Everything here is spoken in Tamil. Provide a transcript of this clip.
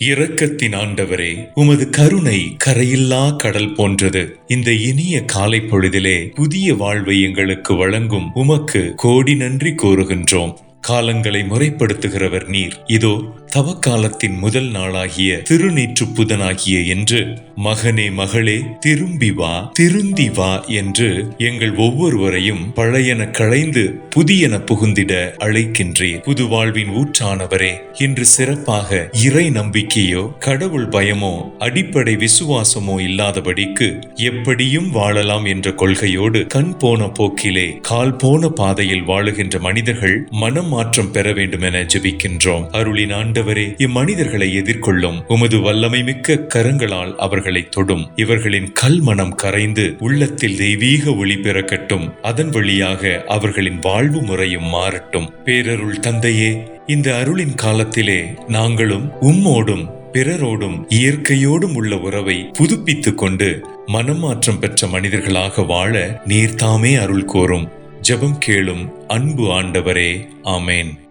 இரக்கத்தின் ஆண்டவரே உமது கருணை கரையில்லா கடல் போன்றது. இந்த இனிய காலை பொழுதிலே புதிய வாழ்வை எங்களுக்கு வழங்கும் உமக்கு கோடி நன்றி கூறுகின்றோம். காலங்களை முறைப்படுத்துகிறவர் நீர். இதோ தவக்காலத்தின் முதல் நாளாகிய திருநீற்று புதனாகிய என்று மகனே மகளே திரும்பி வா திருந்தி வா என்று எங்கள் ஒவ்வொருவரையும் பழையன களைந்து புதியன புகுந்திட அழைக்கின்றேன் புது வாழ்வின் ஊற்றானவரே இன்று சிறப்பாக இறை நம்பிக்கையோ கடவுள் பயமோ அடிப்படை விசுவாசமோ இல்லாதபடிக்கு எப்படியும் வாழலாம் என்ற கொள்கையோடு கண் போன போக்கிலே கால் போன பாதையில் வாழுகின்ற மனிதர்கள் மனம் மாற்றம் பெற வேண்டும் என ஜெபிக்கின்றோம். அருளின் ஆண்டவரே இம்மனிதர்களை எதிர்கொள்ளும் உமது வல்லமை மிக்க கரங்களால் அவர்களை தொடும். இவர்களின் கல் மனம் கரைந்து உள்ளத்தில் தெய்வீக ஒளி பிறக்கட்டும். அதன் வழியாக அவர்களின் வாழ்வு முறையும் மாறட்டும். பேரருள் தந்தையே இந்த அருளின் காலத்திலே நாங்களும் உம்மோடும் பிறரோடும் இயற்கையோடும் உள்ள உறவை புதுப்பித்துக் கொண்டு மனமாற்றம் பெற்ற மனிதர்களாக வாழ நீர்தாமே அருள் கோரும். ஜெபம் கேளும் அன்பு ஆண்டவரே ஆமேன்.